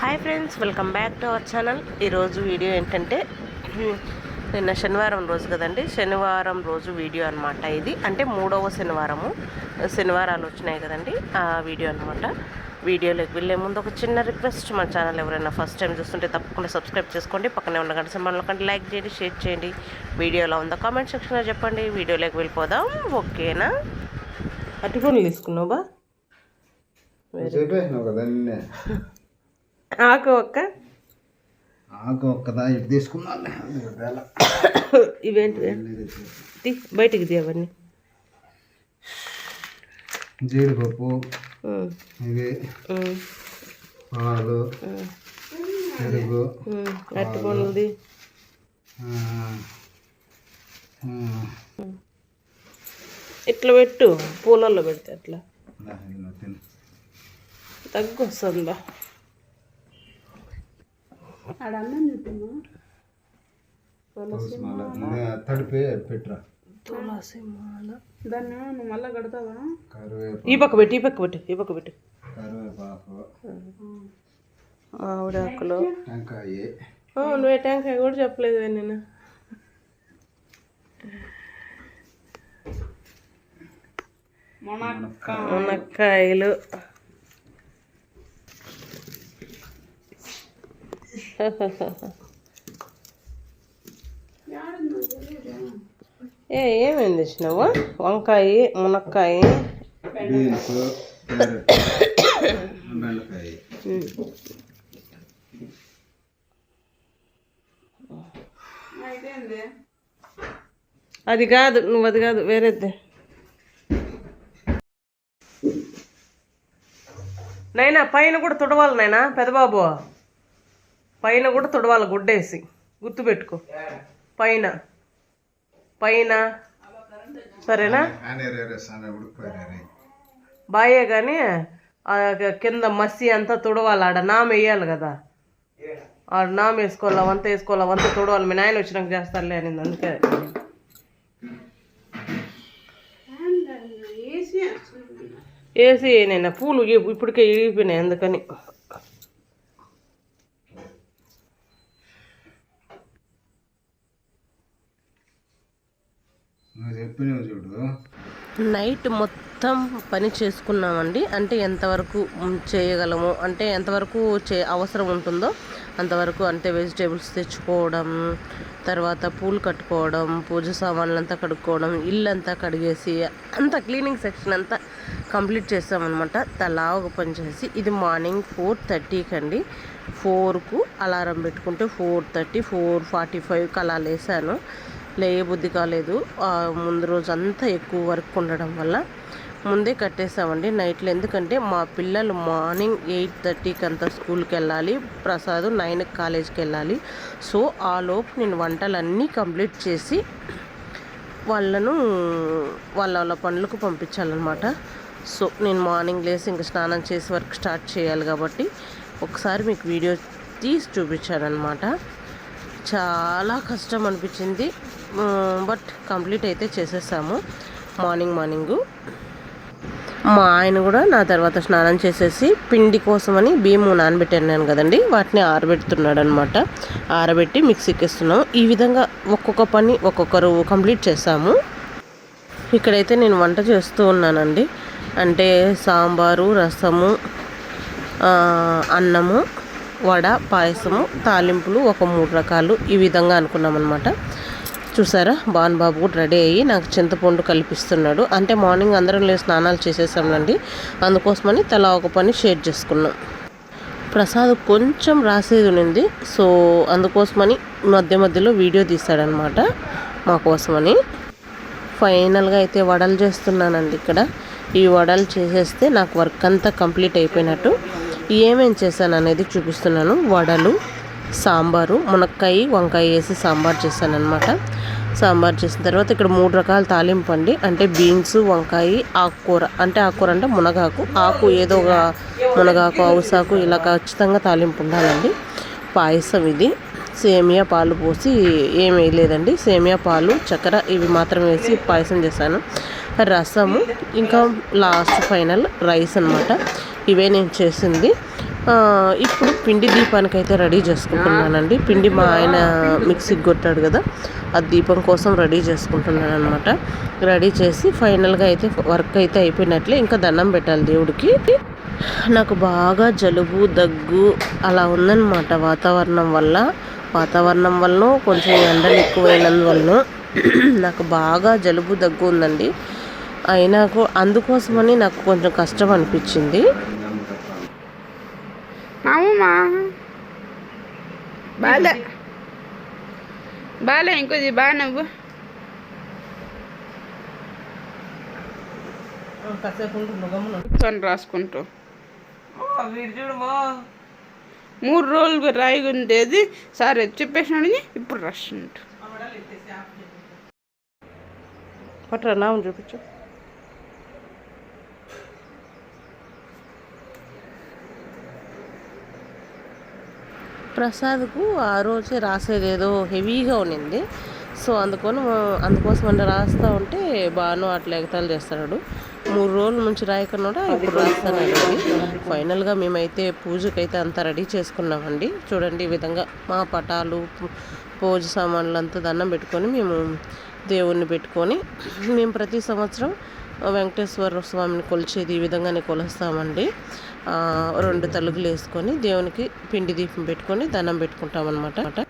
Hi friends welcome back to our channel. ఈరోజు video ఏంటంటే నిన్న శనివారం రోజు కదండి శనివారం రోజు వీడియో అనమాట ఇది. అంటే మూడవ శనివారము. శనివారాలు వచ్చినాయి కదండి ఆ వీడియో అనమాట వీడియోలోకి వెళ్ళే ముందు ఒక చిన్న రిక్వెస్ట్ మన ఛానల్ ఎవరైనా ఫస్ట్ టైం చూస్తుంటే తప్పకుండా సబ్స్క్రైబ్ చేసుకోండి. పక్కనే ఉన్న గంట సింబల్ కంటే లైక్ చేయండి షేర్ చేయండి. వీడియోలో ఉందో కామెంట్ సెక్షన్లో చెప్పండి. వీడియోలోకి వెళ్ళిపోదాం. ఓకేనా? అటుకొని తీసుకున్నావు బా ఆకు ఒక్క? ఆకు ఒక్కదా? ఇటు తీసుకున్నాను. ఇవేంటి బయటికి తీ అవన్నీ. జీడిపప్పు ఇవి పాలు పెరుగు. అరటి పండ్లది. ఇట్లా పెట్టు పూలల్లో పెడితే అట్లా. తగ్గు వస్తుందా తడిపి పెట్టురా తులసి మాల. దాన్ని నువ్వు మళ్ళీ కడతావా? ఈ పక్క పెట్టు ఈ పక్క పెట్టు ఈ పక్క పెట్టు. కరివేపాకు. మామిడి ఆకులు టెంకాయ. ఆ, నువ్వే టెంకాయ కూడా చెప్పలేదు నేను మొనక్క మునక్కాయలు. ఏ ఏమేమి తెచ్చినావు వంకాయ మునక్కాయ? అది కాదు నువ్వు అది కాదు వేరేది. నైనా పైన కూడా తుడవాలి నాయనా పెదబాబు. పైన కూడా తుడవాలి గుడ్డేసి. గుర్తుపెట్టుకో. పైన. పైన. సరేనా? బాయే కానీ ఆ కింద మసి అంతా తుడవాలి ఆడ నామ వేయాలి కదా. ఆడ నామ వేసుకోవాలి అవంతా వేసుకోవాలి అవంతా తుడవాలి. మీ నాయన వచ్చినాక చేస్తారులే అని అందుకే. వేసి నేను పూలు ఇప్పటికే ఇరిగిపోయినాయి అందుకని. నువ్వు చెప్పినవి చూడు. నైట్ మొత్తం పని చేసుకున్నామండి. అంటే ఎంతవరకు చేయగలము? అంటే ఎంతవరకు చే అవసరం ఉంటుందో అంతవరకు అంటే వెజిటేబుల్స్ తెచ్చుకోవడం తర్వాత పూలు కట్టుకోవడం పూజ సామాన్లు అంతా కడుక్కోవడం ఇల్లు అంతా కడిగేసి అంతా క్లీనింగ్ సెక్షన్ అంతా కంప్లీట్ చేసామన్నమాట తలా ఒక పని చేసి ఇది మార్నింగ్ ఫోర్ థర్టీకి అండి ఫోర్కు అలారం పెట్టుకుంటే ఫోర్ థర్టీ ఫోర్ ఫార్టీ ఫైవ్కి అలా లేసాను. లేయబుద్ధి కాలేదు. ముందు రోజు అంతా ఎక్కువ వర్క్ ఉండడం వల్ల ముందే కట్టేసామండి నైట్లో. ఎందుకంటే మా పిల్లలు మార్నింగ్ ఎయిట్ థర్టీకి అంతా స్కూల్కి వెళ్ళాలి ప్రసాద్ నైన్కి కాలేజ్కి వెళ్ళాలి. సో ఆ లోపు నేను వంటలన్నీ కంప్లీట్ చేసి వాళ్ళను వాళ్ళ వాళ్ళ పనులకు పంపించాలన్నమాట. సో నేను మార్నింగ్ లేసి ఇంక స్నానం చేసి వర్క్ స్టార్ట్ చేయాలి కాబట్టి ఒకసారి మీకు వీడియో తీసి చూపించాను చాలా కష్టం అనిపించింది. బట్ కంప్లీట్ అయితే చేసేసాము. మార్నింగ్ మార్నింగు మా ఆయన కూడా నా తర్వాత స్నానం చేసేసి పిండి కోసమని బియ్యము నానబెట్టాను కదండి. వాటిని ఆరబెడుతున్నాడు అనమాట ఆరబెట్టి మిక్సీకి ఇస్తున్నాం ఈ విధంగా ఒక్కొక్క పని ఒక్కొక్కరు కంప్లీట్ చేసాము ఇక్కడైతే నేను వంట చేస్తూ ఉన్నానండి. అంటే సాంబారు రసము అన్నము వడ పాయసము తాలింపులు ఒక మూడు రకాలు ఈ విధంగా అనుకున్నాం అనమాట చూసారా? భాన్ బాబు కూడా రెడీ అయ్యి నాకు చింతపండు కల్పిస్తున్నాడు. అంటే మార్నింగ్ అందరం లేచి స్నానాలు చేసేసామండి అందుకోసమని తలా ఒక పని షేర్ చేసుకున్నాం. ప్రసాద్ కొంచెం రాసేది ఉన్నింది. సో అందుకోసమని మధ్య మధ్యలో వీడియో తీశాడనమాట మా కోసమని. ఫైనల్గా అయితే వడలు చేస్తున్నానండి ఇక్కడ. ఈ వడలు చేసేస్తే నాకు వర్క్ అంతా కంప్లీట్ అయిపోయినట్టు. ఏమేం చేశాను అనేది చూపిస్తున్నాను. వడలు సాంబారు మునక్కాయ వంకాయ వేసి సాంబార్ చేశాను అనమాట సాంబార్ చేసిన తర్వాత ఇక్కడ మూడు రకాల తాలింపు అండి. అంటే బీన్స్ వంకాయ ఆకుకూర. అంటే ఆకుకూర అంటే మునగాకు. ఆకు ఏదో ఒక మునగాకు అవుసాకు ఇలా ఖచ్చితంగా తాలింపు ఉండాలండి. పాయసం ఇది. సేమియా పాలు పోసి ఏం వేయలేదండి. సేమియా పాలు చక్కెర ఇవి మాత్రం వేసి పాయసం చేశాను. రసము ఇంకా లాస్ట్ ఫైనల్ రైస్ అన్నమాట. ఇవే నేను చేసింది. ఇప్పుడు పిండి దీపానికి అయితే రెడీ చేసుకుంటున్నానండి. పిండి మా ఆయన మిక్సీకి కొట్టాడు కదా ఆ దీపం కోసం రెడీ చేసుకుంటున్నాను అనమాట రెడీ చేసి ఫైనల్గా అయితే వర్క్ అయితే అయిపోయినట్లే ఇంకా దండం పెట్టాలి దేవుడికి. నాకు బాగా జలుబు దగ్గు అలా ఉందన్నమాట వాతావరణం వల్ల. వాతావరణం వల్ల కొంచెం ఎండలు ఎక్కువైనందువల్ల నాకు బాగా జలుబు దగ్గు ఉందండి. అయినాకు అందుకోసమని నాకు కొంచెం కష్టం అనిపించింది. బాలే. బాలే ఇంకొద్ది బాగా నువ్వు. కూర్చొని రాసుకుంటూ. మూడు రోజులు రాయిగా ఉండేది. సరే చెప్పేసినాడు ఇప్పుడు రాసినట్టు పట్టరా నామం చూపించు. ప్రసాద్కు ఆ రోజే రాసేది ఏదో హెవీగా ఉండింది సో అందుకొని అందుకోసం అంటే రాస్తా ఉంటే బాను అట్లా ఎగతాలు చేస్తున్నాడు మూడు రోజుల నుంచి రాయకుండా ఇప్పుడు రాస్తానండి ఫైనల్గా మేమైతే పూజకైతే అంతా రెడీ చేసుకున్నామండి. చూడండి ఈ విధంగా మా పటాలు పూజ సామాన్లు అంతా దండం పెట్టుకొని మేము దేవుణ్ణి పెట్టుకొని మేము ప్రతి సంవత్సరం వెంకటేశ్వర స్వామిని కొలిచేది ఈ విధంగానే కొలుస్తామండి. రెండు తలుగులు వేసుకొని దేవునికి పిండి దీపం పెట్టుకొని దండం పెట్టుకుంటాం అనమాట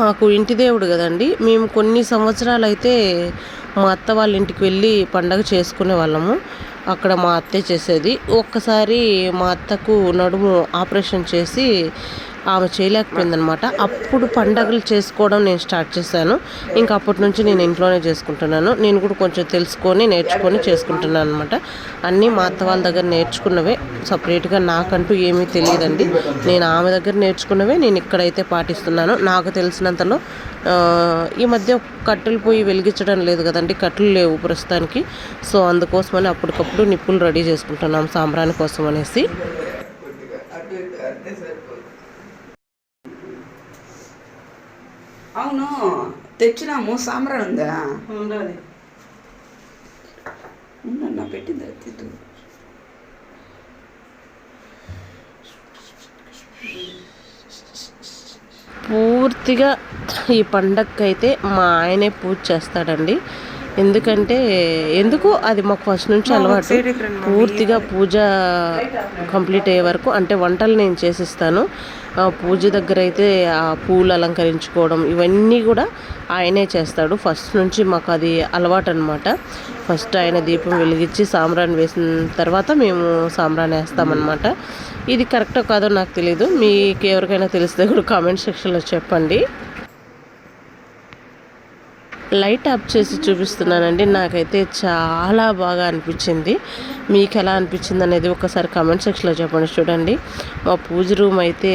మాకు ఇంటి దేవుడు కదండి. మేము కొన్ని సంవత్సరాలు అయితే మా అత్త వాళ్ళ ఇంటికి వెళ్ళి పండగ చేసుకునే వాళ్ళము. అక్కడ మా అత్తే చేసేది. ఒక్కసారి మా అత్తకు నడుము ఆపరేషన్ చేసి ఆమె చేయలేకపోయిందనమాట అప్పుడు పండగలు చేసుకోవడం నేను స్టార్ట్ చేశాను. ఇంకా అప్పటి నుంచి నేను ఇంట్లోనే చేసుకుంటున్నాను. నేను కూడా కొంచెం తెలుసుకొని నేర్చుకొని చేసుకుంటున్నాను అనమాట. అన్నీ మా అత్త వాళ్ళ దగ్గర నేర్చుకున్నవే. సపరేట్గా నాకంటూ ఏమీ తెలియదండి. నేను ఆమె దగ్గర నేర్చుకున్నవే. నేను ఇక్కడైతే పాటిస్తున్నాను. నాకు తెలిసినంతలో ఈ మధ్య కట్టెలు పోయి వెలిగించడం లేదు కదండి. కట్టెలు లేవు ప్రస్తుతానికి. సో అందుకోసమని అప్పటికప్పుడు నిప్పులు రెడీ చేసుకుంటున్నాం సాంబ్రాణి కోసం అనేసి. అవును తెచ్చినాము సాంబ్రాన్ ఉందా? ఉందన్న పెట్టింది తిట్టు. పూర్తిగా ఈ పండగకైతే మా ఆయనే పూజ చేస్తాడండి. ఎందుకంటే ఎందుకు? అది మాకు ఫస్ట్ నుంచి అలవాటు. పూర్తిగా పూజ కంప్లీట్ అయ్యే వరకు అంటే వంటలు నేను చేసిస్తాను. పూజ దగ్గర అయితే ఆ పూలు అలంకరించుకోవడం ఇవన్నీ కూడా ఆయనే చేస్తాడు. ఫస్ట్ నుంచి మాకు అది అలవాటు అనమాట ఫస్ట్ ఆయన దీపం వెలిగించి సాంబ్రాన్ వేసిన తర్వాత మేము సాంబ్రాన్ వేస్తామన్నమాట. ఇది కరెక్టో కాదో నాకు తెలియదు మీకు ఎవరికైనా తెలిస్తే కూడా కామెంట్ సెక్షన్లో చెప్పండి. లైట్ ఆఫ్ చేసి చూపిస్తున్నానండి. నాకైతే చాలా బాగా అనిపించింది. మీకు ఎలా అనిపించింది అనేది ఒకసారి కామెంట్ సెక్షన్లో చెప్పండి. చూడండి. మా పూజ రూమ్ అయితే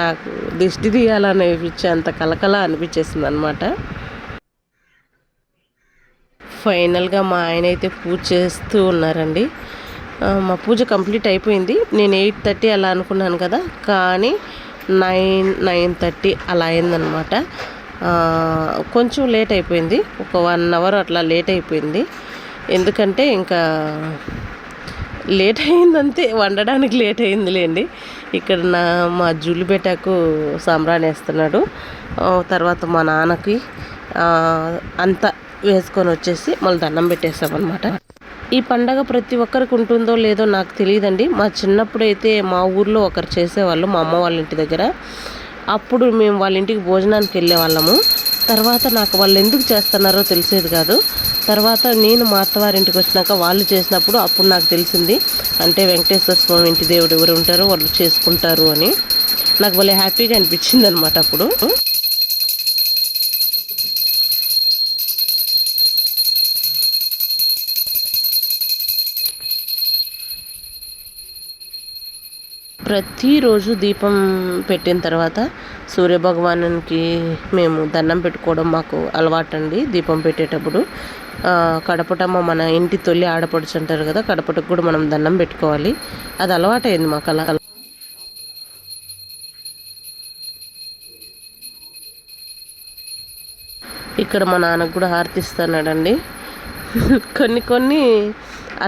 నాకు దిష్టి తీయాలని అనిపించే అంత కలకల అనిపించేసింది అనమాట ఫైనల్గా మా ఆయన అయితే పూజ చేస్తూ ఉన్నారండి. మా పూజ కంప్లీట్ అయిపోయింది. నేను ఎయిట్ థర్టీ అలా అనుకున్నాను కదా. కానీ నైన్ నైన్ థర్టీ అలా అయిందనమాట కొంచెం లేట్ అయిపోయింది. ఒక వన్ అవర్ అట్లా లేట్ అయిపోయింది. ఎందుకంటే ఇంకా లేట్ అయిందంతే వండడానికి లేట్ అయిందిలేండి. ఇక్కడ నా మా జూలిబెటాకు సాంబ్రాణి వేస్తున్నాడు. తర్వాత మా నాన్నకి అంతా వేసుకొని వచ్చేసి మళ్ళీ దండం పెట్టేస్తామన్నమాట. ఈ పండగ ప్రతి ఒక్కరికి ఉంటుందో లేదో నాకు తెలియదండి. మా చిన్నప్పుడు అయితే మా ఊర్లో ఒకరు చేసేవాళ్ళు మా అమ్మ వాళ్ళ ఇంటి దగ్గర. అప్పుడు మేము వాళ్ళ ఇంటికి భోజనానికి వెళ్ళే వాళ్ళము. తర్వాత నాకు వాళ్ళు ఎందుకు చేస్తున్నారో తెలిసేది కాదు. తర్వాత నేను మా అత్తవారింటికి వచ్చినాక వాళ్ళు చేసినప్పుడు అప్పుడు నాకు తెలిసింది. అంటే వెంకటేశ్వర స్వామి ఇంటి దేవుడు ఎవరు ఉంటారో వాళ్ళు చేసుకుంటారు అని. నాకు భలే హ్యాపీగా అనిపించింది అనమాట అప్పుడు. ప్రతిరోజు దీపం పెట్టిన తర్వాత సూర్యభగవానునికి మేము దండం పెట్టుకోవడం మాకు అలవాటండి దీపం పెట్టేటప్పుడు. కడపటమ్మ మన ఇంటి తొలి ఆడపడుచు అంటారు కదా కడపటకు కూడా మనం దండం పెట్టుకోవాలి. అది అలవాటైంది మాకు అలా ఇక్కడ మా నాన్నకు కూడా హారతిస్తున్నాడండి. కొన్ని కొన్ని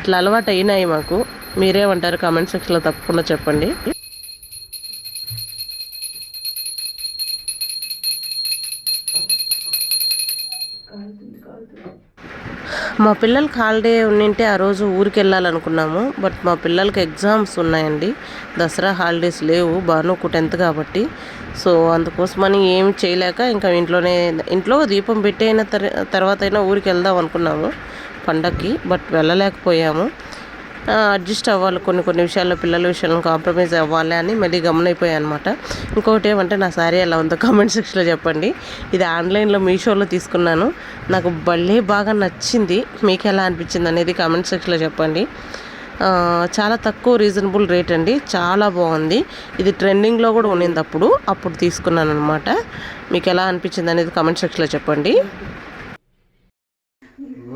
అట్లా అలవాటు అయినాయి మాకు. మీరేమంటారు కామెంట్ సెక్షన్లో తప్పకుండా చెప్పండి. మా పిల్లలకి హాలిడే ఉండింటే ఆ రోజు ఊరికి వెళ్ళాలనుకున్నాము బట్ మా పిల్లలకి ఎగ్జామ్స్ ఉన్నాయండి. దసరా హాలిడేస్ లేవు. బాను టెన్త్ కాబట్టి. సో అందుకోసమని ఏం చేయలేక ఇంకా ఇంట్లోనే ఇంట్లో దీపం పెట్టైన తర్- తర్వాత అయినా ఊరికి వెళ్దాం అనుకున్నాము పండక్కి. బట్ వెళ్ళలేకపోయాము. అడ్జస్ట్ అవ్వాలి కొన్ని కొన్ని విషయాల్లో పిల్లల విషయంలో కాంప్రమైజ్ అవ్వాలి అని మళ్ళీ గమనైపోయాయి అనమాట ఇంకొకటి ఏమంటే నా శారీ ఎలా ఉందో కామెంట్ సెక్షన్లో చెప్పండి. ఇది ఆన్లైన్లో మీషోలో తీసుకున్నాను. నాకు భలే బాగా నచ్చింది. మీకు ఎలా అనిపించింది అనేది కామెంట్ సెక్షన్లో చెప్పండి. చాలా తక్కువ రీజనబుల్ రేట్ అండి. చాలా బాగుంది. ఇది ట్రెండింగ్లో కూడా ఉన్నింది అప్పుడు. అప్పుడు తీసుకున్నాను అనమాట మీకు ఎలా అనిపించింది అనేది కామెంట్ సెక్షన్లో చెప్పండి.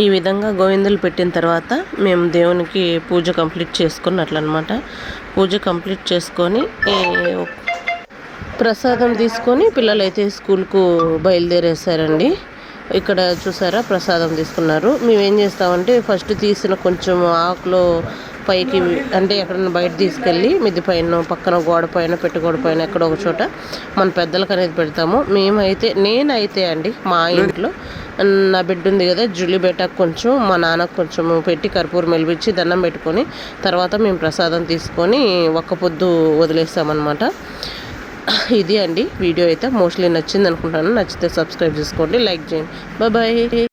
ఈ విధంగా గోవిందులు పెట్టిన తర్వాత మేము దేవునికి పూజ కంప్లీట్ చేసుకున్నట్లు అనమాట పూజ కంప్లీట్ చేసుకొని ప్రసాదం తీసుకొని పిల్లలు అయితే స్కూల్కు బయలుదేరేశారండి. ఇక్కడ చూసారా ప్రసాదం తీసుకున్నారు. మేమేం చేస్తామంటే ఫస్ట్ తీసిన కొంచెం ఆకులో పైకి అంటే ఎక్కడైనా బయట తీసుకెళ్ళి మిద్ది పైన పక్కన గోడ పైన పెట్టు గోడ పైన ఎక్కడో ఒక చోట మన పెద్దలకు అనేది పెడతాము. మేమైతే నేనైతే అండి మా ఇంట్లో నా బిడ్డ ఉంది కదా జులి బేటకు కొంచెం మా నాన్నకు కొంచెం పెట్టి కర్పూరం మెలిపించి దండం పెట్టుకొని తర్వాత మేము ప్రసాదం తీసుకొని ఒక్క పొద్దు వదిలేస్తామన్నమాట. ఇది అండి వీడియో అయితే. మోస్ట్లీ నచ్చింది అనుకుంటాను నచ్చితే సబ్స్క్రైబ్ చేసుకోండి లైక్ చేయండి. బాయ్